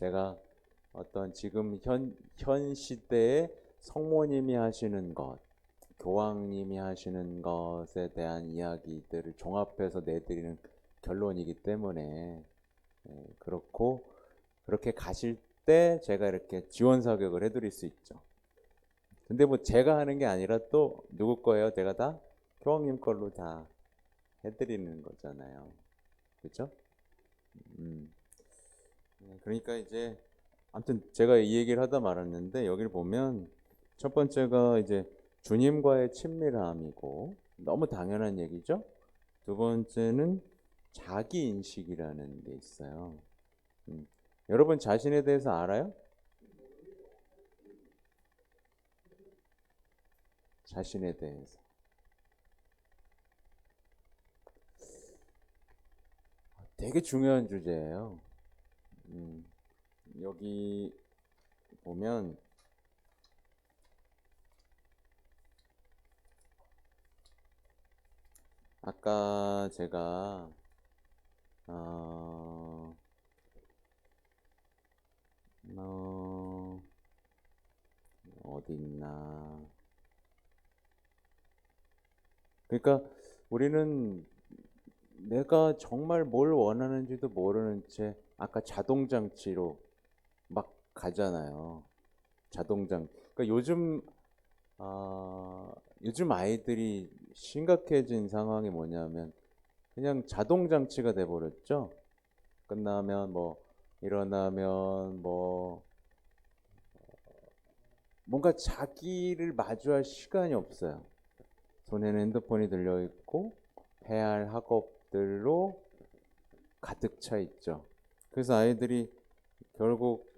제가 어떤 지금 현, 현 시대에 성모님이 하시는 것, 교황님이 하시는 것에 대한 이야기들을 종합해서 내드리는 결론이기 때문에 예, 그렇고 그렇게 가실 때 제가 이렇게 지원 사격을 해드릴 수 있죠. 근데 뭐 제가 하는 게 아니라 또 누구 거예요? 제가 다 교황님 걸로 다 해드리는 거잖아요. 그렇죠? 음. 네, 그러니까 이제 아무튼 제가 이 얘기를 하다 말았는데 여기를 보면 첫 번째가 이제 주님과의 친밀함이고 너무 당연한 얘기죠. 두 번째는 자기 인식이라는 게 있어요. 음. 여러분 자신에 대해서 알아요? 자신에 대해서. 되게 중요한 주제예요. 음, 여기 보면 아까 제가 어, 어, 어디 있나? 그러니까 우리는 내가 정말 뭘 원하는지도 모르는 채 아까 자동장치로 막 가잖아요. 자동장. 그러니까 요즘 아, 요즘 아이들이 심각해진 상황이 뭐냐면 그냥 자동장치가 돼 버렸죠. 끝나면 뭐 일어나면 뭐 뭔가 자기를 마주할 시간이 없어요. 손에는 핸드폰이 들려 있고 해야 할 학업 들로 가득 차 있죠. 그래서 아이들이 결국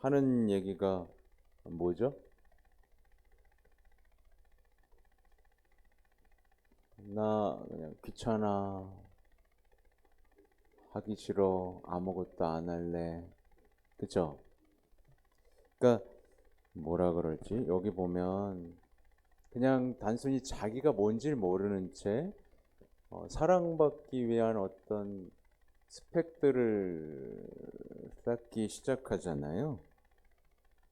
하는 얘기가 뭐죠? 나 그냥 귀찮아. 하기 싫어. 아무것도 안 할래. 그죠? 그러니까 뭐라 그럴지 여기 보면 그냥 단순히 자기가 뭔지를 모르는 채 어, 사랑받기 위한 어떤 스펙들을 쌓기 시작하잖아요.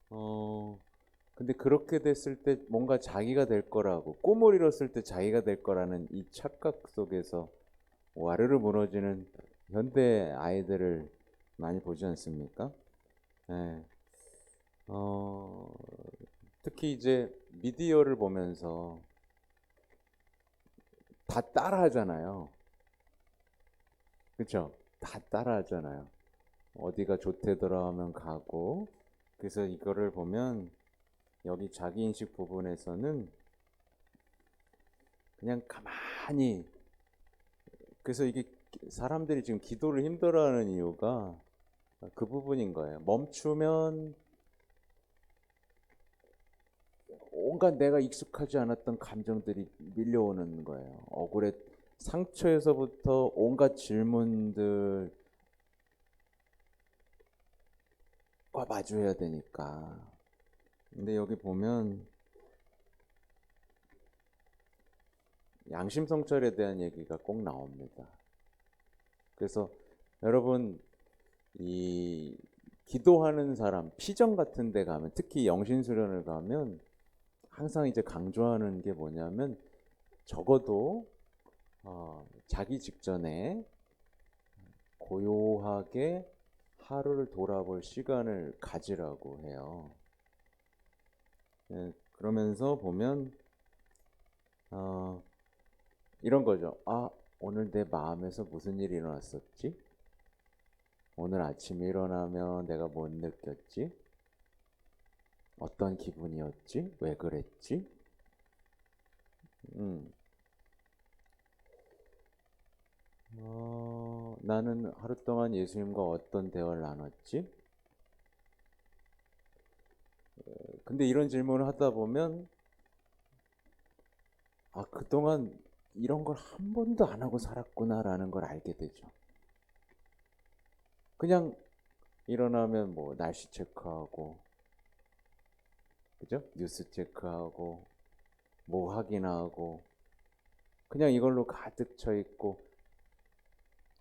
어, 근데 그렇게 됐을 때 뭔가 자기가 될 거라고, 꿈을 이뤘을 때 자기가 될 거라는 이 착각 속에서 와르르 무너지는 현대 아이들을 많이 보지 않습니까? 예. 어, 특히 이제 미디어를 보면서 다 따라하잖아요. 그쵸? 다 따라하잖아요. 어디가 좋대더라 하면 가고. 그래서 이거를 보면 여기 자기인식 부분에서는 그냥 가만히 그래서 이게 사람들이 지금 기도를 힘들어하는 이유가 그 부분인 거예요. 멈추면 온갖 내가 익숙하지 않았던 감정들이 밀려오는 거예요. 억울해 상처에서부터 온갖 질문들과 마주해야 되니까. 근데 여기 보면 양심 성찰에 대한 얘기가 꼭 나옵니다. 그래서 여러분 이 기도하는 사람 피정 같은 데 가면 특히 영신 수련을 가면 항상 이제 강조하는 게 뭐냐면 적어도 어, 자기 직전에 고요하게 하루를 돌아볼 시간을 가지라고 해요. 예, 그러면서 보면 어, 이런 거죠. 아, 오늘 내 마음에서 무슨 일이 일어났었지? 오늘 아침에 일어나면 내가 못 느꼈지? 어떤 기분이었지? 왜 그랬지? 음. 어, 나는 하루 동안 예수님과 어떤 대화를 나눴지? 어, 근데 이런 질문을 하다 보면, 아, 그동안 이런 걸 한 번도 안 하고 살았구나라는 걸 알게 되죠. 그냥 일어나면 뭐 날씨 체크하고, 그죠? 뉴스 체크하고, 뭐 확인하고, 그냥 이걸로 가득 차 있고,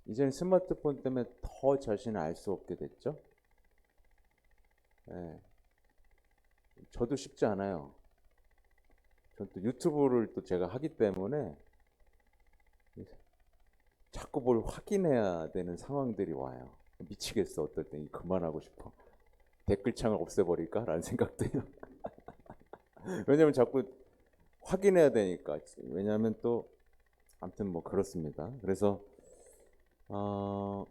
이제는 스마트폰 때문에 더 자신을 알 수 없게 됐죠? 예. 저도 쉽지 않아요. 전 또 유튜브를 또 제가 하기 때문에 자꾸 뭘 확인해야 되는 상황들이 와요. 미치겠어. 어떨 땐 그만하고 싶어. 댓글창을 없애버릴까라는 생각도 해요. 왜냐면 자꾸 확인해야 되니까. 왜냐면 또 아무튼 뭐 그렇습니다. 그래서 어,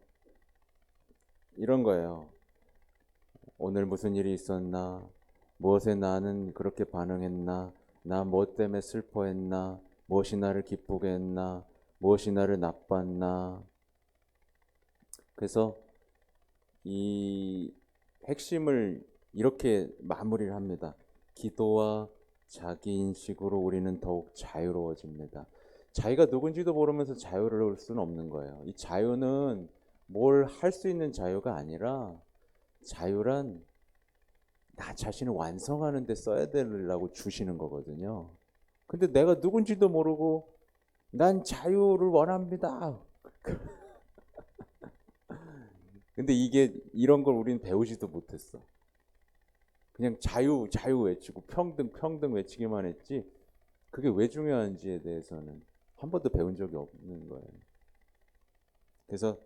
이런 거예요. 오늘 무슨 일이 있었나? 무엇에 나는 그렇게 반응했나? 나 뭐 때문에 슬퍼했나? 무엇이 나를 기쁘게 했나? 무엇이 나를 나빴나? 그래서 이 핵심을 이렇게 마무리를 합니다. 기도와 자기 인식으로 우리는 더욱 자유로워집니다. 자기가 누군지도 모르면서 자유로울 수는 없는 거예요. 이 자유는 뭘 할 수 있는 자유가 아니라 자유란 나 자신을 완성하는 데 써야 되려고 주시는 거거든요. 근데 내가 누군지도 모르고 난 자유를 원합니다. 근데 이게 이런 걸 우리는 배우지도 못했어. 그냥 자유 자유 외치고 평등 평등 외치기만 했지 그게 왜 중요한지에 대해서는 한 번도 배운 적이 없는 거예요. 그래서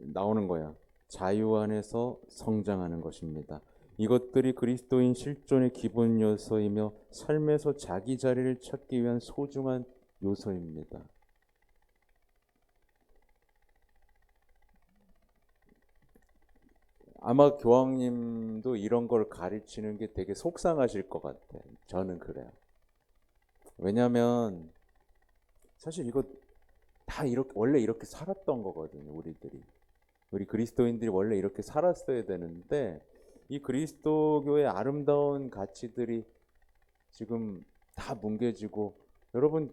나오는 거야. 자유 안에서 성장하는 것입니다. 이것들이 그리스도인 실존의 기본 요소이며 삶에서 자기 자리를 찾기 위한 소중한 요소입니다. 아마 교황님도 이런 걸 가르치는 게 되게 속상하실 것 같아. 저는 그래요. 왜냐면 사실 이거 다 이렇게 원래 이렇게 살았던 거거든요, 우리들이. 우리 그리스도인들이 원래 이렇게 살았어야 되는데 이 그리스도교의 아름다운 가치들이 지금 다 뭉개지고 여러분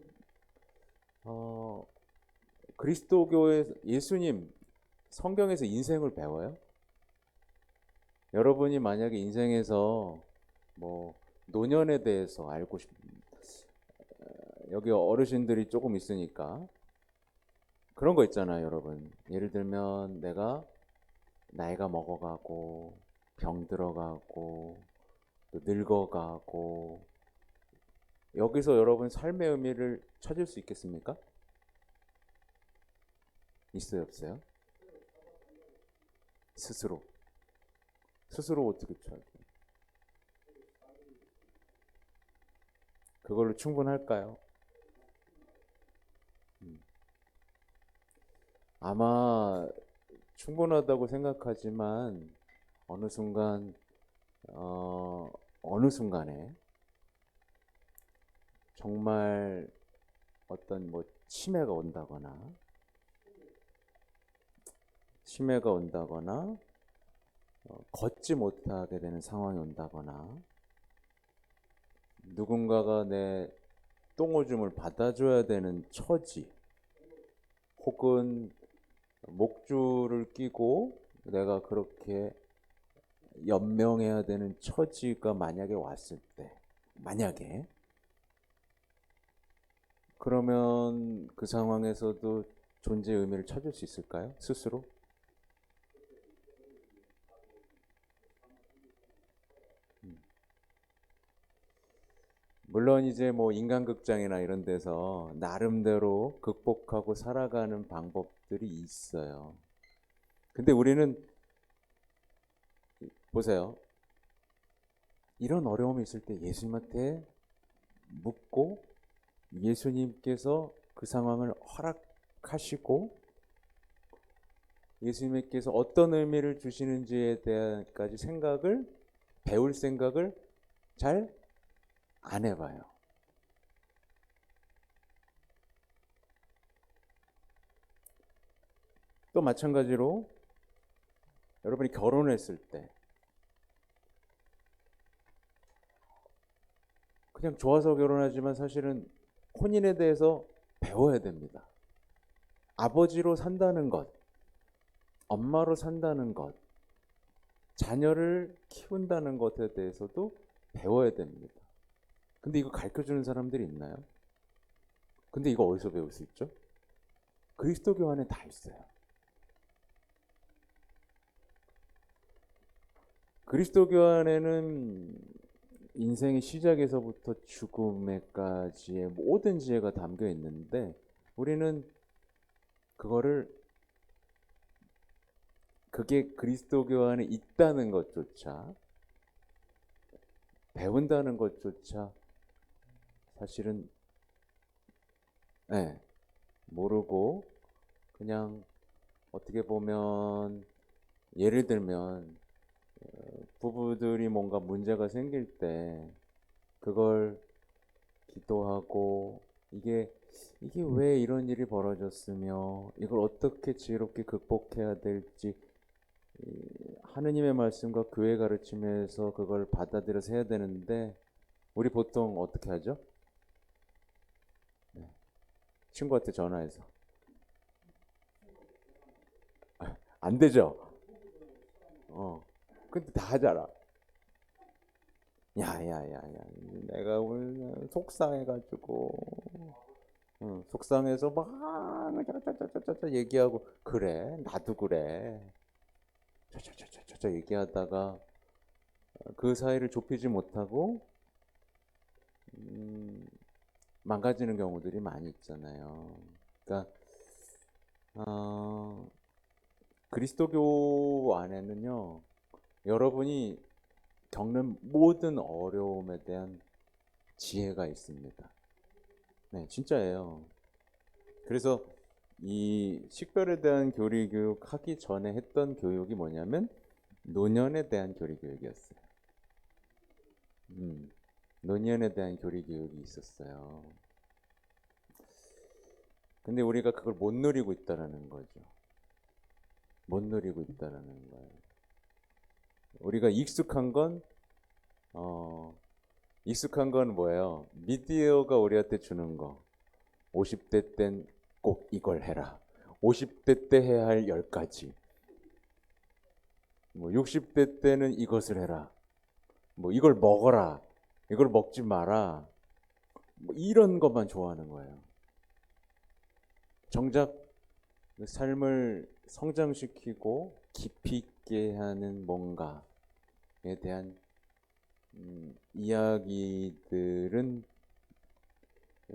어, 그리스도교의 예수님 성경에서 인생을 배워요? 여러분이 만약에 인생에서 뭐 노년에 대해서 알고 싶 여기 어르신들이 조금 있으니까 그런 거 있잖아요, 여러분. 예를 들면 내가 나이가 먹어가고 병 들어가고 또 늙어가고 여기서 여러분 삶의 의미를 찾을 수 있겠습니까? 있어요, 없어요? 스스로. 스스로 어떻게 찾아요? 그걸로 충분할까요? 음. 아마 충분하다고 생각하지만 어느 순간 어, 어느 순간에 정말 어떤 뭐 치매가 온다거나 치매가 온다거나 어, 걷지 못하게 되는 상황이 온다거나 누군가가 내 똥오줌을 받아줘야 되는 처지 혹은 목줄을 끼고 내가 그렇게 연명해야 되는 처지가 만약에 왔을 때 만약에 그러면 그 상황에서도 존재의 의미를 찾을 수 있을까요? 스스로? 물론 이제 뭐 인간극장이나 이런 데서 나름대로 극복하고 살아가는 방법들이 있어요. 근데 우리는 보세요. 이런 어려움이 있을 때 예수님한테 묻고 예수님께서 그 상황을 허락하시고 예수님께서 어떤 의미를 주시는지에 대한까지 생각을 배울 생각을 잘 안 해봐요. 또 마찬가지로 여러분이 결혼했을 때 그냥 좋아서 결혼하지만 사실은 혼인에 대해서 배워야 됩니다. 아버지로 산다는 것, 엄마로 산다는 것, 자녀를 키운다는 것에 대해서도 배워야 됩니다. 근데 이거 가르쳐 주는 사람들이 있나요? 근데 이거 어디서 배울 수 있죠? 그리스도교 안에 다 있어요. 그리스도교 안에는 인생의 시작에서부터 죽음에까지의 모든 지혜가 담겨 있는데 우리는 그거를 그게 그리스도교 안에 있다는 것조차 배운다는 것조차 사실은 예, 모르고 그냥 어떻게 보면 예를 들면 어, 부부들이 뭔가 문제가 생길 때 그걸 기도하고 이게 이게 왜 이런 일이 벌어졌으며 이걸 어떻게 지혜롭게 극복해야 될지 이 하느님의 말씀과 교회 가르침에서 그걸 받아들여서 해야 되는데 우리 보통 어떻게 하죠? 네. 친구한테 전화해서 아, 안 되죠? 어. 근데 다 하잖아. 야야야야, 내가 오늘 속상해가지고, 응, 속상해서 막 짜짜짜짜짜 얘기하고 그래, 나도 그래. 짜짜짜짜짜 얘기하다가 그 사이를 좁히지 못하고 음, 망가지는 경우들이 많이 있잖아요. 그러니까 어, 그리스도교 안에는요. 여러분이 겪는 모든 어려움에 대한 지혜가 있습니다. 네, 진짜예요. 그래서 이 식별에 대한 교리 교육 하기 전에 했던 교육이 뭐냐면 노년에 대한 교리 교육이었어요. 음, 노년에 대한 교리 교육이 있었어요. 근데 우리가 그걸 못 누리고 있다라는 거죠. 못 누리고 있다라는 거예요. 우리가 익숙한 건 어, 익숙한 건 뭐예요? 미디어가 우리한테 주는 거. 50대 땐 꼭 이걸 해라. 50대 때 해야 할 10가지. 뭐 60대 때는 이것을 해라. 뭐 이걸 먹어라. 이걸 먹지 마라. 뭐 이런 것만 좋아하는 거예요. 정작 그 삶을 성장시키고 깊이 있게 하는 뭔가에 대한 음, 이야기들은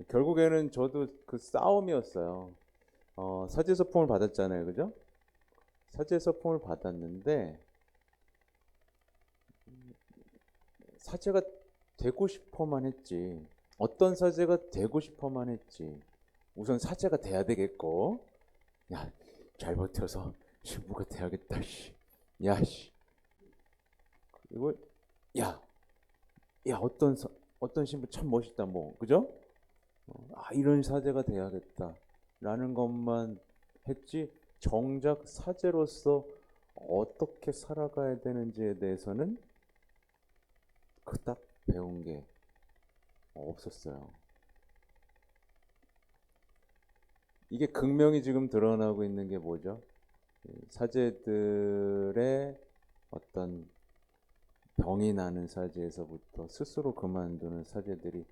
결국에는 저도 그 싸움이었어요. 어, 사제 서품을 받았잖아요, 그죠? 사제 서품을 받았는데 사제가 되고 싶어만 했지. 어떤 사제가 되고 싶어만 했지. 우선 사제가 돼야 되겠고, 야, 잘 버텨서 신부가 돼야겠다, 씨. 야, 씨. 그리고, 야, 야, 어떤, 사- 어떤 신부 참 멋있다, 뭐, 그죠? 어, 아, 이런 사제가 돼야겠다. 라는 것만 했지, 정작 사제로서 어떻게 살아가야 되는지에 대해서는 그닥 배운 게 없었어요. 이게 극명히 지금 드러나고 있는 게 뭐죠? 이 사제들의 어떤 병이 나는 사제에서부터 스스로 그만두는 사제들이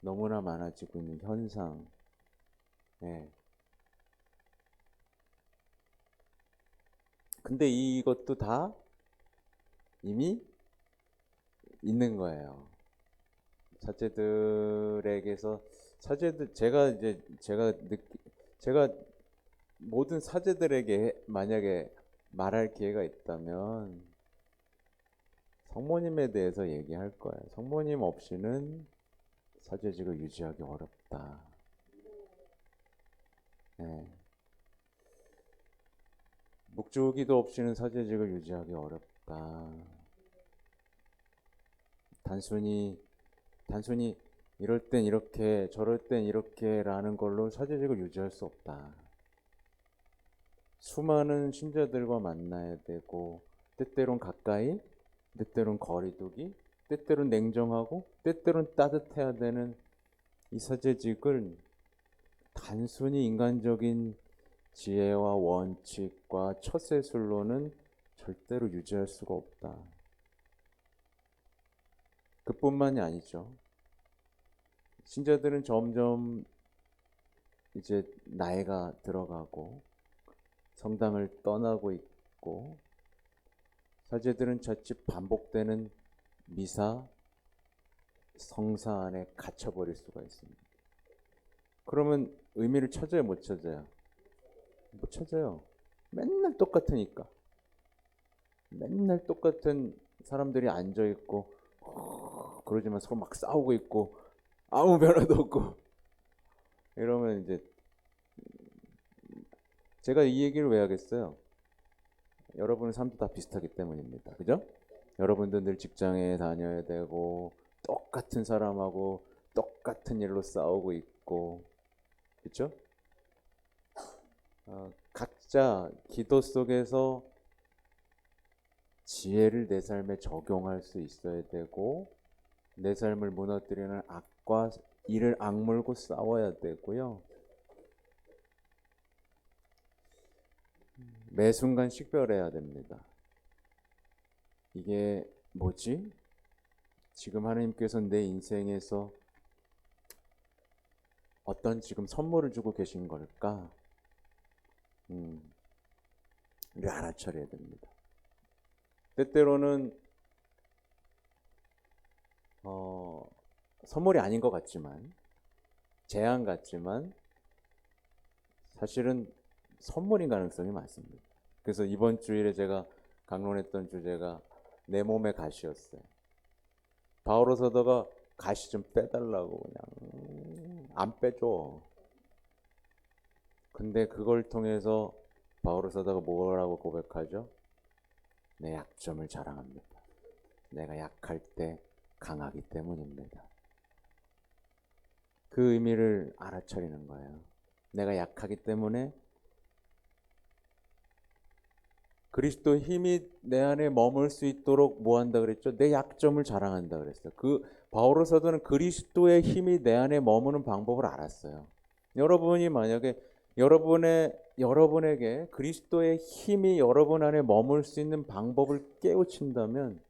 너무나 많아지고 있는 현상. 예. 근데 이것도 다 이미 있는 거예요. 사제들에게서 사제들 제가 이제 제가 느끼 제가 모든 사제들에게 만약에 말할 기회가 있다면 성모님에 대해서 얘기할 거예요. 성모님 없이는 사제직을 유지하기 어렵다. 네. 묵주기도 없이는 사제직을 유지하기 어렵다. 단순히 단순히 이럴 땐 이렇게 저럴 땐 이렇게라는 걸로 사제직을 유지할 수 없다. 수많은 신자들과 만나야 되고 때때론 가까이, 때때론 거리두기, 때때론 냉정하고 때때론 따뜻해야 되는 이 사제직을 단순히 인간적인 지혜와 원칙과 처세술로는 절대로 유지할 수가 없다. 그뿐만이 아니죠. 신자들은 점점 이제 나이가 들어가고 성당을 떠나고 있고 사제들은 자칫 반복되는 미사, 성사 안에 갇혀버릴 수가 있습니다. 그러면 의미를 찾아요, 못 찾아요? 못 찾아요. 맨날 똑같으니까. 맨날 똑같은 사람들이 앉아 있고 그러지만 서로 막 싸우고 있고 아무 변화도 없고 이러면 이제 제가 이 얘기를 왜 하겠어요? 여러분의 삶도 다 비슷하기 때문입니다. 그죠? 여러분들 늘 직장에 다녀야 되고 똑같은 사람하고 똑같은 일로 싸우고 있고 그렇죠? 어, 각자 기도 속에서 지혜를 내 삶에 적용할 수 있어야 되고 내 삶을 무너뜨리는 악과 이를 악물고 싸워야 되고요. 매 순간 식별해야 됩니다. 이게 뭐지? 지금 하나님께서 내 인생에서 어떤 지금 선물을 주고 계신 걸까? 음, 이를 알아차려야 됩니다. 때때로는 어, 선물이 아닌 것 같지만 재앙 같지만 사실은 선물인 가능성이 많습니다. 그래서 이번 주일에 제가 강론했던 주제가 내 몸의 가시였어요. 바오로 서더가 가시 좀 빼달라고 그냥 안 빼줘. 근데 그걸 통해서 바오로 서더가 뭐라고 고백하죠? 내 약점을 자랑합니다. 내가 약할 때 강하기 때문입니다. 그 의미를 알아차리는 거예요. 내가 약하기 때문에 그리스도 힘이 내 안에 머물 수 있도록 뭐 한다 그랬죠? 내 약점을 자랑한다 그랬어요. 그 바오로 사도는 그리스도의 힘이 내 안에 머무는 방법을 알았어요. 여러분이 만약에 여러분의 여러분에게 그리스도의 힘이 여러분 안에 머물 수 있는 방법을 깨우친다면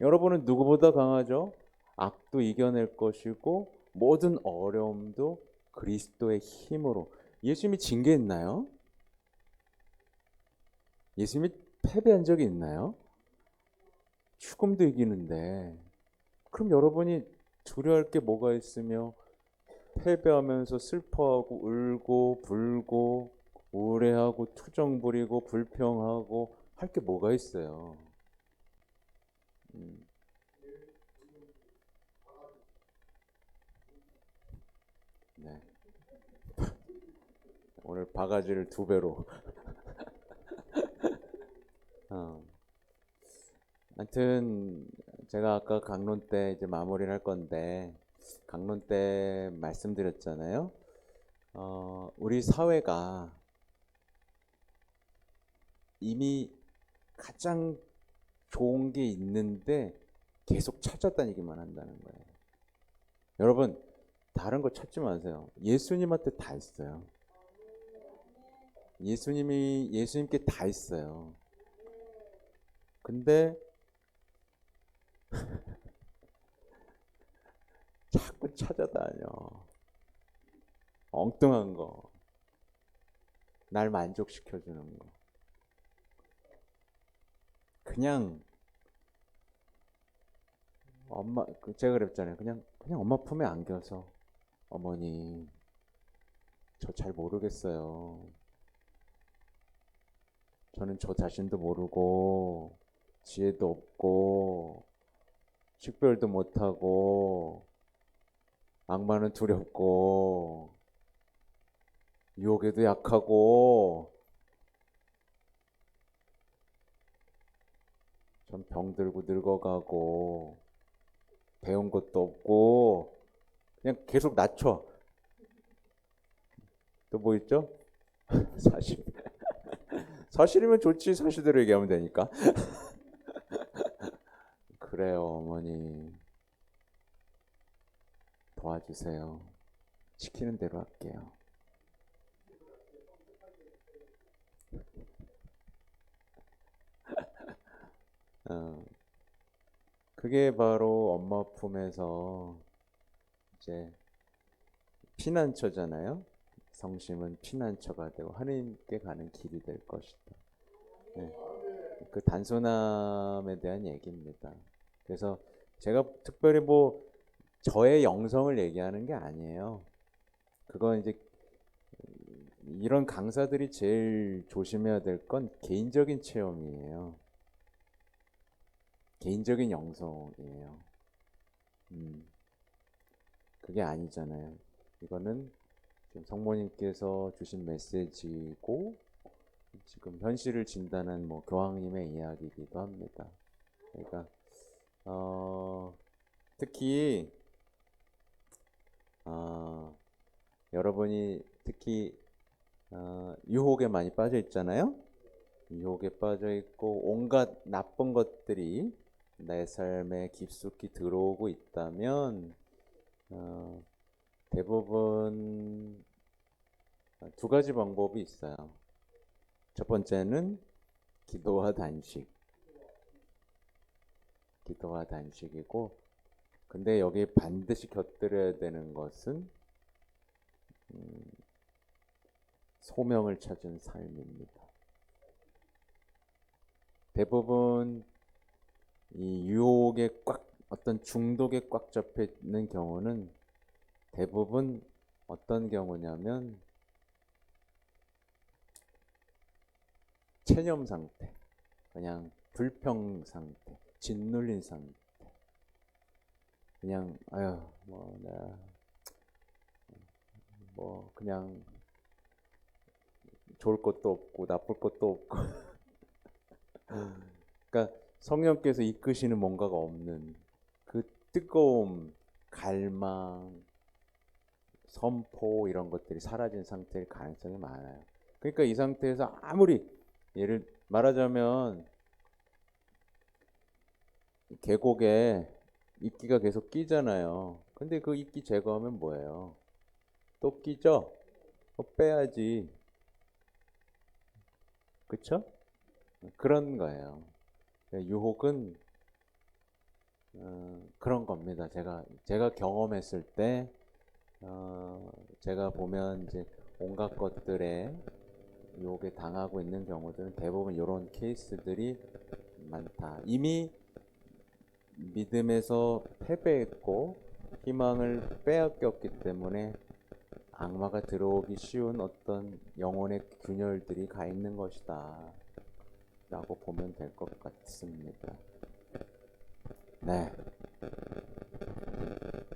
여러분은 누구보다 강하죠? 악도 이겨낼 것이고 모든 어려움도 그리스도의 힘으로 예수님이 징계했나요? 예수님이 패배한 적이 있나요? 죽음도 이기는데 그럼 여러분이 두려워할 게 뭐가 있으며 패배하면서 슬퍼하고 울고 불고 우울해하고 투정 부리고 불평하고 할 게 뭐가 있어요? 음. 네. 오늘 바가지를 두 배로. 어. 하여튼 제가 아까 강론 때 이제 마무리를 할 건데 강론 때 말씀드렸잖아요. 어, 우리 사회가 이미 가장 좋은 게 있는데 계속 찾아다니기만 한다는 거예요. 여러분 다른 거 찾지 마세요. 예수님한테 다 있어요. 예수님이 예수님께 다 있어요. 근데 자꾸 찾아다녀. 엉뚱한 거. 날 만족시켜주는 거. 그냥 엄마 그 제가 그랬잖아요. 그냥 그냥 엄마 품에 안겨서 어머니 저 잘 모르겠어요. 저는 저 자신도 모르고 지혜도 없고 식별도 못하고 악마는 두렵고 유혹에도 약하고 전 병들고 늙어가고 배운 것도 없고 그냥 계속 낮춰. 또 뭐 있죠? 사실. 사실이면 좋지. 사실대로 얘기하면 되니까. 그래요 어머니. 도와주세요. 시키는 대로 할게요 어, 그게 바로 엄마 품에서 이제 피난처잖아요. 성심은 피난처가 되고 하나님께 가는 길이 될 것이다. 네. 그 단순함에 대한 얘기입니다. 그래서 제가 특별히 뭐 저의 영성을 얘기하는 게 아니에요. 그건 이제 이런 강사들이 제일 조심해야 될 건 개인적인 체험이에요. 개인적인 영성이에요. 음, 그게 아니잖아요. 이거는 지금 성모님께서 주신 메시지고 지금 현실을 진단한 뭐 교황님의 이야기이기도 합니다. 그러니까 어, 특히 어, 여러분이 특히 어, 유혹에 많이 빠져 있잖아요. 유혹에 빠져 있고 온갖 나쁜 것들이 내 삶에 깊숙이 들어오고 있다면 어, 대부분 두 가지 방법이 있어요. 첫 번째는 기도와 단식. 기도와 단식이고, 근데 여기 반드시 곁들여야 되는 것은 음, 소명을 찾은 삶입니다. 대부분 이 유혹에 꽉 어떤 중독에 꽉 잡혀 있는 경우는 대부분 어떤 경우냐면 체념 상태, 그냥 불평 상태, 짓눌린 상태, 그냥 아유 뭐 내가 뭐 그냥 좋을 것도 없고 나쁠 것도 없고 성령께서 이끄시는 뭔가가 없는 그 뜨거움, 갈망, 선포 이런 것들이 사라진 상태일 가능성이 많아요. 그러니까 이 상태에서 아무리 예를 말하자면 계곡에 이끼가 계속 끼잖아요. 근데 그 이끼 제거하면 뭐예요? 또 끼죠? 또 빼야지. 그쵸? 그런 거예요. 유혹은 어, 그런 겁니다. 제가 제가 경험했을 때 어, 제가 보면 이제 온갖 것들에 유혹에 당하고 있는 경우들은 대부분 이런 케이스들이 많다. 이미 믿음에서 패배했고 희망을 빼앗겼기 때문에 악마가 들어오기 쉬운 어떤 영혼의 균열들이 가 있는 것이다. 라고 보면 될 것 같습니다. 네.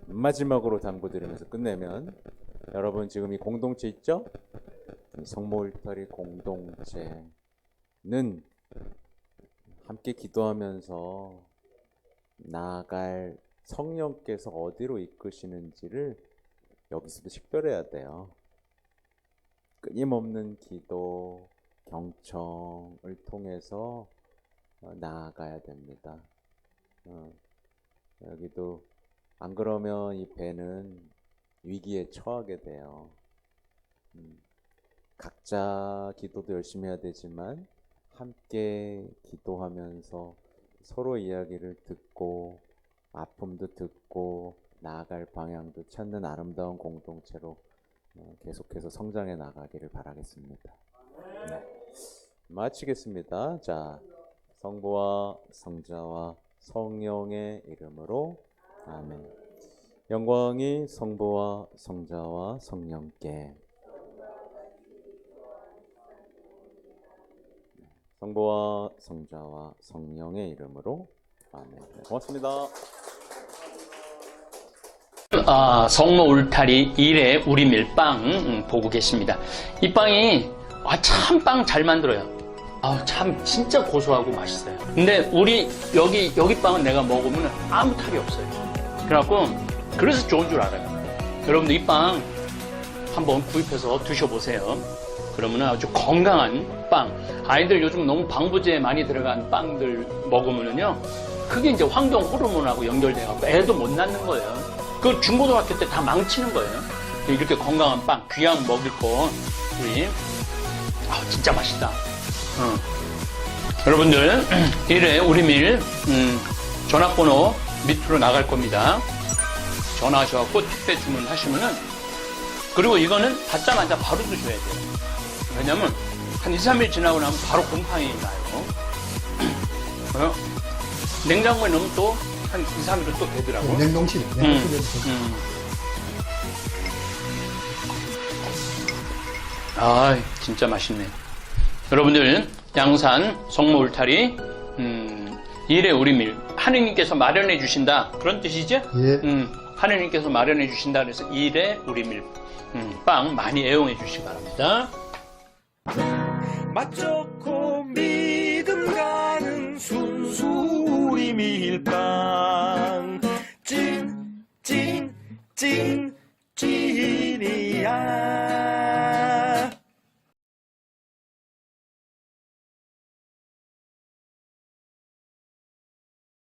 마지막으로 당부드리면서 끝내면 여러분 지금 이 공동체 있죠? 이 성모 울타리 공동체는 함께 기도하면서 나아갈 성령께서 어디로 이끄시는지를 여기서도 식별해야 돼요. 끊임없는 기도, 경청을 통해서 어, 나아가야 됩니다. 어, 여기도 안 그러면 이 배는 위기에 처하게 돼요. 음, 각자 기도도 열심히 해야 되지만 함께 기도하면서 서로 이야기를 듣고 아픔도 듣고 나아갈 방향도 찾는 아름다운 공동체로 어, 계속해서 성장해 나가기를 바라겠습니다. 네. 마치겠습니다. 자, 성부와 성자와 성령의 이름으로 아멘. 영광이 성부와 성자와 성령께 성부와 성자와 성령의 이름으로 아멘. 네, 고맙습니다. 아, 성모 울타리 1회 우리 밀빵 음, 보고 계십니다. 이 빵이 아, 참 빵 잘 만들어요. 아, 참 진짜 고소하고 맛있어요. 근데 우리 여기 여기 빵은 내가 먹으면 아무 탈이 없어요. 그래갖고 그래서 좋은 줄 알아요. 여러분들 이 빵 한번 구입해서 드셔보세요. 그러면 아주 건강한 빵. 아이들 요즘 너무 방부제 많이 들어간 빵들 먹으면은요. 그게 이제 환경 호르몬하고 연결돼갖고 애도 못 낳는 거예요. 그 중고등학교 때 다 망치는 거예요. 이렇게 건강한 빵, 귀한 먹을 거, 우리, 아 진짜 맛있다. 어. 여러분들, 1회 우리밀, 음, 전화번호 밑으로 나갈 겁니다. 전화하셔갖고 택배 주문하시면은, 그리고 이거는 받자마자 바로 드셔야 돼요. 왜냐면, 한 2, 3일 지나고 나면 바로 곰팡이 나요. 어? 냉장고에 넣으면 또 한 2, 3일은 또 되더라고. 냉동실에. 음, 냉동실에. 음. 아, 진짜 맛있네요. 여러분들, 양산, 성모 울타리, 음, 일의 우리밀. 하느님께서 마련해 주신다. 그런 뜻이죠? 예. 음, 하느님께서 마련해 주신다. 그래서 일의 우리밀. 음, 빵 많이 애용해 주시기 바랍니다. 맛 좋고 믿음 가는 순수 우리 밀빵. 찐, 찐, 찐, 찐이야.